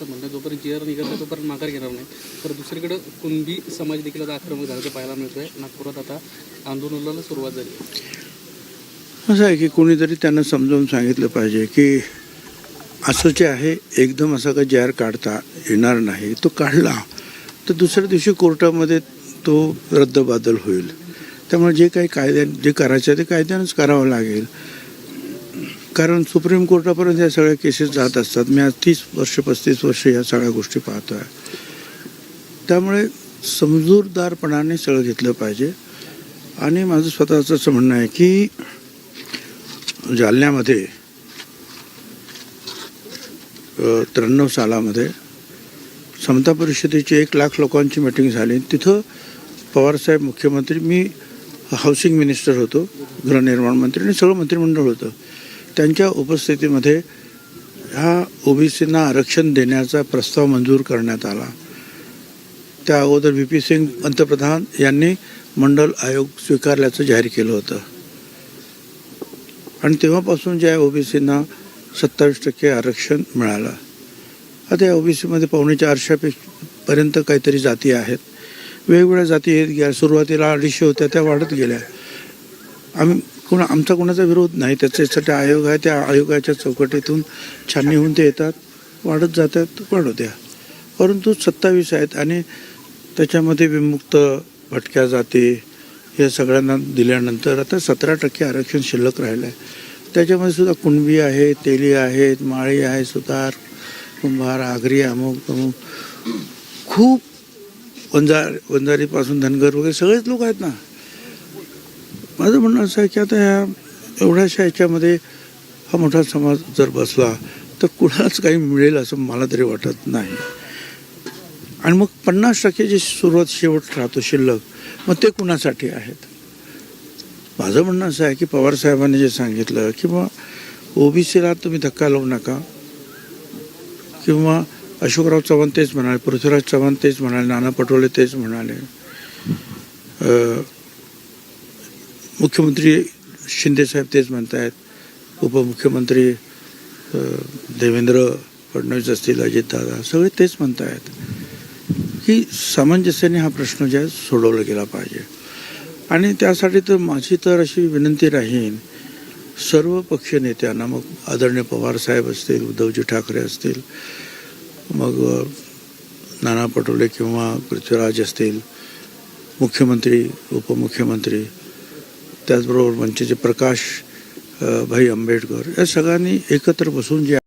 पवारांचं म्हणणं जोपर्यंत जी निघत नाही तोपर्यंत माघार घेणार नाही. तर दुसरीकडे कुणबी समाज देखील आता आक्रमक झाल्याचं पाहायला मिळतोय. नागपुरात आता आंदोलनाला सुरुवात झाली. असं आहे की कोणीतरी त्यांना समजावून सांगितलं पाहिजे की असं जे आहे एकदम असा का जार काढता येणार नाही तो काढला तर दुसऱ्या दिवशी कोर्टामध्ये तो रद्दबादल होईल. त्यामुळे जे काही कायद्या जे करायचं आहे ते कायद्यानंच करावं लागेल. कारण सुप्रीम कोर्टापर्यंत या सगळ्या केसेस जात असतात. मी आज तीस वर्ष पस्तीस वर्ष या सगळ्या गोष्टी पाहतो आहे त्यामुळे समजूरदारपणाने सगळं घेतलं पाहिजे. आणि माझं स्वतःचं असं म्हणणं आहे की जालन्यामध्ये त्र्याण्णव सालामध्ये समता परिषदेची एक लाख लोकांची मीटिंग झाली. तिथं पवारसाहेब मुख्यमंत्री मी हाऊसिंग मिनिस्टर होतो गृहनिर्माण मंत्री आणि सगळं मंत्रिमंडळ होतं. त्यांच्या उपस्थितीमध्ये ह्या ओबीसींना आरक्षण देण्याचा प्रस्ताव मंजूर करण्यात आला. त्या अगोदर व्ही पी सिंग पंतप्रधान यांनी मंडल आयोग स्वीकारल्याचं जाहीर केलं होतं. आणि तेव्हापासून ज्या ओबीसींना सत्तावीस टक्के आरक्षण मिळालं. आता या ओबीसीमध्ये पावणे चारशे पर्यंत काहीतरी जाती आहेत. वेगवेगळ्या जाती येत गेल्या सुरुवातीला अडीचशे होत्या त्या वाढत गेल्या. आम्ही कोण आमचा कोणाचा विरोध नाही त्याच्यासाठी आयोग आहे त्या आयोगाच्या चौकटीतून छाननी होऊन ते येतात वाढत जातात वाढू द्या. परंतु सत्तावीस आहेत आणि त्याच्यामध्ये विमुक्त भटक्या जाती हे सगळ्यांना दिल्यानंतर आता सतरा टक्के आरक्षण शिल्लक राहिलं आहे त्याच्यामध्ये सुद्धा कुणबी आहे तेली आहेत माळी आहे सुतार कुंभार आगरी अमुक तमुक. खूप वंजार वंजारीपासून धनगर वगैरे सगळेच लोक आहेत ना. माझं म्हणणं असं आहे की आता ह्या एवढ्याशा ह्याच्यामध्ये हा मोठा समाज जर बसला तर कुणालाच काही मिळेल असं मला तरी वाटत नाही. आणि मग पन्नास टक्के सुरुवात शेवट राहतो शिल्लक मग ते कुणासाठी आहेत? माझं म्हणणं असं आहे की पवार साहेबांनी जे सांगितलं किंवा ओबीसीला तुम्ही धक्का लावू नका किंवा अशोकराव चव्हाण तेच म्हणाले पृथ्वीराज चव्हाण तेच म्हणाले नाना पटोले तेच म्हणाले मुख्यमंत्री शिंदेसाहेब तेच म्हणत आहेत उपमुख्यमंत्री देवेंद्र फडणवीस असतील अजितदादा सगळे तेच म्हणत आहेत की सामंजस्याने हा प्रश्न जे आहे सोडवला गेला पाहिजे. आणि त्यासाठी तर माझी तर अशी विनंती राहीन सर्व पक्ष नेत्यांना मग आदरणीय पवार साहेब असतील उद्धवजी ठाकरे असतील मग नाना पटोले किंवा पृथ्वीराज असतील मुख्यमंत्री उपमुख्यमंत्री त्याचबरोबर म्हणजे मंचचे प्रकाश भाई आंबेडकर या सगळ्यांनी एकत्र बसून जे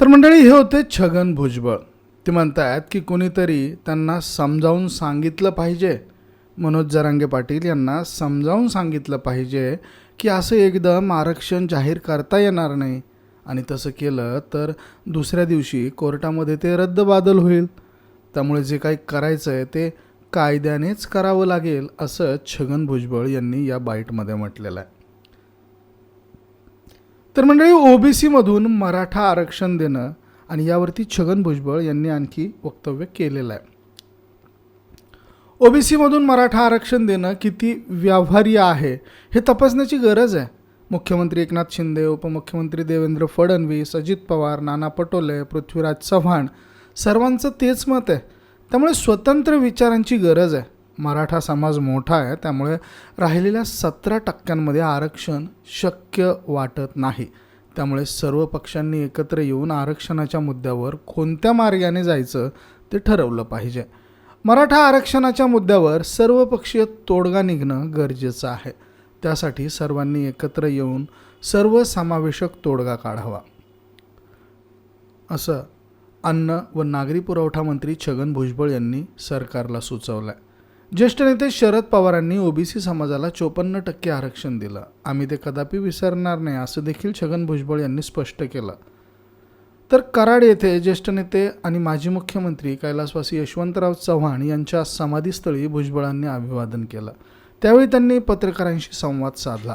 तर मंडळी हे होते छगन भुजबळ. ते म्हणतात की कोणीतरी त्यांना समजावून सांगितलं पाहिजे. मनोज जरांगे पाटील यांना समजावून सांगितलं पाहिजे की असं एकदम आरक्षण जाहीर करता येणार नाही. आणि तसं केलं तर दुसऱ्या दिवशी कोर्टामध्ये ते रद्दबादल होईल. त्यामुळे जे काही करायचं आहे ते कायद्यानेच करावं लागेल असं छगन भुजबळ यांनी या बाईटमध्ये म्हटलेलं आहे. तर मंडळी ओबीसीमधून मराठा आरक्षण देणं आणि यावरती छगन भुजबळ यांनी आणखी वक्तव्य केलेलं आहे. ओबीसीमधून मराठा आरक्षण देणं किती व्यावहार्य आहे हे तपासण्याची गरज आहे. मुख्यमंत्री एकनाथ शिंदे उपमुख्यमंत्री देवेंद्र फडणवीस अजित पवार नाना पटोले पृथ्वीराज चव्हाण सर्वांचं तेच मत आहे. त्यामुळे स्वतंत्र विचारांची गरज आहे. मराठा समाज मोठा आहे त्यामुळे राहिलेल्या सतरा टक्क्यांमध्ये आरक्षण शक्य वाटत नाही. त्यामुळे सर्व पक्षांनी एकत्र येऊन आरक्षणाच्या मुद्द्यावर कोणत्या मार्गाने जायचं ते ठरवलं पाहिजे. मराठा आरक्षणाच्या मुद्द्यावर सर्वपक्षीय तोडगा निघणं गरजेचं आहे. त्यासाठी सर्वांनी एकत्र येऊन सर्वसमावेशक तोडगा काढावा. असं अन्न व नागरी पुरवठा मंत्री छगन भुजबळ यांनी सरकारला सुचवलं आहे ज्येष्ठ नेते शरद पवारांनी ओबीसी समाजाला चोपन्न टक्के आरक्षण दिलं. आम्ही ते कदापि विसरणार नाही असं देखील छगन भुजबळ यांनी स्पष्ट केलं. तर कराड येथे ज्येष्ठ नेते आणि माजी मुख्यमंत्री कैलासवासी यशवंतराव चव्हाण यांच्या समाधीस्थळी भुजबळांनी अभिवादन केलं. त्यावेळी त्यांनी पत्रकारांशी संवाद साधला.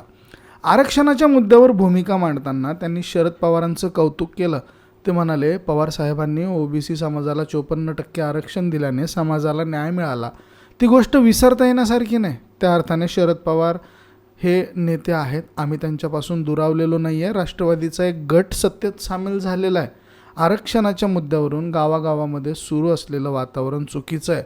आरक्षणाच्या मुद्द्यावर भूमिका मांडताना त्यांनी शरद पवारांचं कौतुक केलं. ते म्हणाले पवार साहेबांनी ओबीसी समाजाला चोपन्न टक्के आरक्षण दिल्याने समाजाला न्याय मिळाला. ती गोष्ट विसरता येण्यासारखी नाही. त्या अर्थाने शरद पवार हे नेते आहेत. आम्ही त्यांच्यापासून दुरावलेलो नाही आहे राष्ट्रवादीचा एक गट सत्तेत सामील झालेला आहे. आरक्षणाच्या मुद्द्यावरून गावागावामध्ये सुरू असलेलं वातावरण चुकीचं आहे.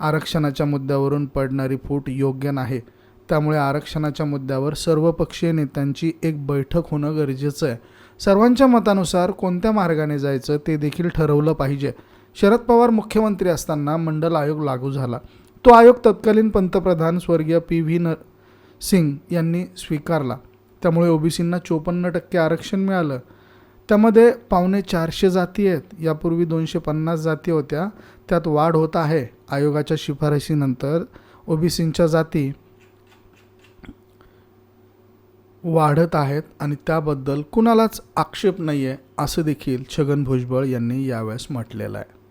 आरक्षणाच्या मुद्द्यावरून पडणारी फूट योग्य नाही. त्यामुळे आरक्षणाच्या मुद्द्यावर सर्वपक्षीय नेत्यांची एक बैठक होणं गरजेचं आहे. सर्वांच्या मतानुसार कोणत्या मार्गाने जायचं ते देखील ठरवलं पाहिजे. शरद पवार मुख्यमंत्री असताना मंडल आयोग लागू झाला. तो आयोग तत्कालीन पंतप्रधान स्वर्गीय पी व्ही न सिंग यांनी स्वीकारला. त्यामुळे ओबीसींना चोपन्न टक्के आरक्षण मिळालं. त्यामध्ये पावणे चारशे जाती आहेत. यापूर्वी दोनशे पन्नास जाती होत्या. त्यात वाढ होत आहे. आयोगाच्या शिफारशीनंतर ओबीसींच्या जाती वाढत आहेत आणि त्याबद्दल कुणालाच आक्षेप नाही आहे असं देखील छगन भुजबळ यांनी यावेळेस म्हटलेलं आहे.